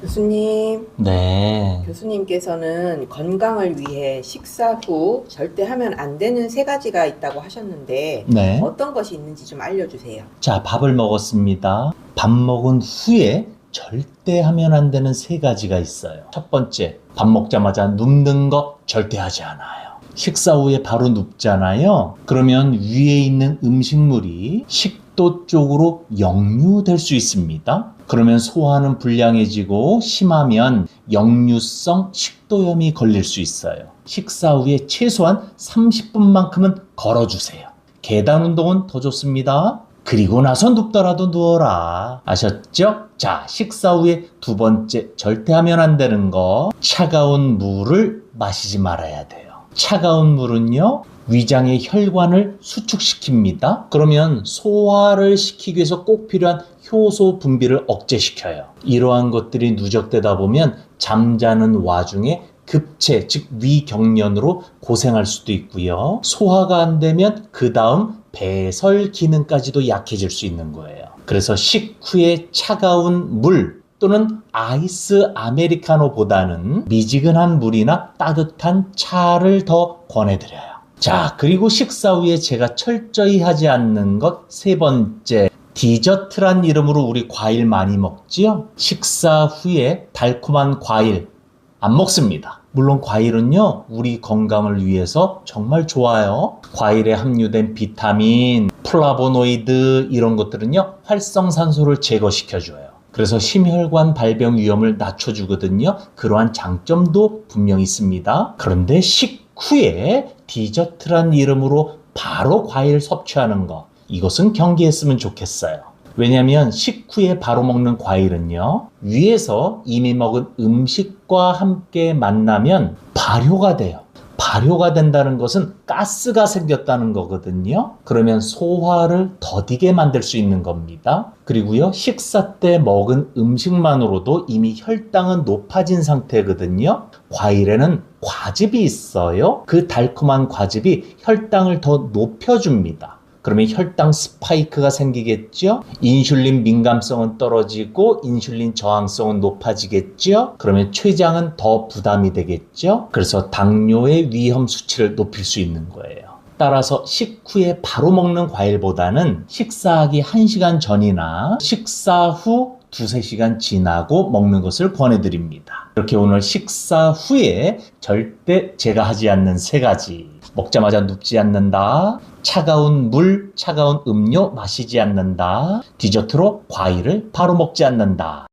교수님, 네. 교수님께서는 건강을 위해 식사 후 절대 하면 안 되는 세 가지가 있다고 하셨는데 네. 어떤 것이 있는지 좀 알려주세요. 자, 밥을 먹었습니다. 밥 먹은 후에 절대 하면 안 되는 세 가지가 있어요. 첫 번째, 밥 먹자마자 눕는 거 절대 하지 않아요. 식사 후에 바로 눕잖아요. 그러면 위에 있는 음식물이 식 도 쪽으로 역류될 수 있습니다. 그러면 소화는 불량해지고 심하면 역류성 식도염이 걸릴 수 있어요. 식사 후에 최소한 30분만큼은 걸어주세요. 계단 운동은 더 좋습니다. 그리고 나서 눕더라도 누워라. 아셨죠? 자, 식사 후에 두 번째 절대 하면 안 되는 거. 차가운 물을 마시지 말아야 돼요. 차가운 물은요, 위장의 혈관을 수축시킵니다. 그러면 소화를 시키기 위해서 꼭 필요한 효소 분비를 억제시켜요. 이러한 것들이 누적되다 보면 잠자는 와중에 급체, 즉 위경련으로 고생할 수도 있고요. 소화가 안 되면 그 다음 배설 기능까지도 약해질 수 있는 거예요. 그래서 식후에 차가운 물 또는 아이스 아메리카노보다는 미지근한 물이나 따뜻한 차를 더 권해드려요. 자, 그리고 식사 후에 제가 철저히 하지 않는 것 세 번째. 디저트란 이름으로 우리 과일 많이 먹지요? 식사 후에 달콤한 과일 안 먹습니다. 물론 과일은요, 우리 건강을 위해서 정말 좋아요. 과일에 함유된 비타민, 플라보노이드 이런 것들은요, 활성산소를 제거시켜줘요. 그래서 심혈관 발병 위험을 낮춰주거든요. 그러한 장점도 분명히 있습니다. 그런데 식후에 디저트란 이름으로 바로 과일 섭취하는 거, 이것은 경계했으면 좋겠어요. 왜냐하면 식후에 바로 먹는 과일은요, 위에서 이미 먹은 음식과 함께 만나면 발효가 돼요. 발효가 된다는 것은 가스가 생겼다는 거거든요. 그러면 소화를 더디게 만들 수 있는 겁니다. 그리고요, 식사 때 먹은 음식만으로도 이미 혈당은 높아진 상태거든요. 과일에는 과즙이 있어요. 그 달콤한 과즙이 혈당을 더 높여줍니다. 그러면 혈당 스파이크가 생기겠죠? 인슐린 민감성은 떨어지고 인슐린 저항성은 높아지겠죠? 그러면 췌장은 더 부담이 되겠죠? 그래서 당뇨의 위험 수치를 높일 수 있는 거예요. 따라서 식후에 바로 먹는 과일보다는 식사하기 1시간 전이나 식사 후 두세 시간 지나고 먹는 것을 권해드립니다. 이렇게 오늘 식사 후에 절대 제가 하지 않는 세 가지. 먹자마자 눕지 않는다. 차가운 물, 차가운 음료 마시지 않는다. 디저트로 과일을 바로 먹지 않는다.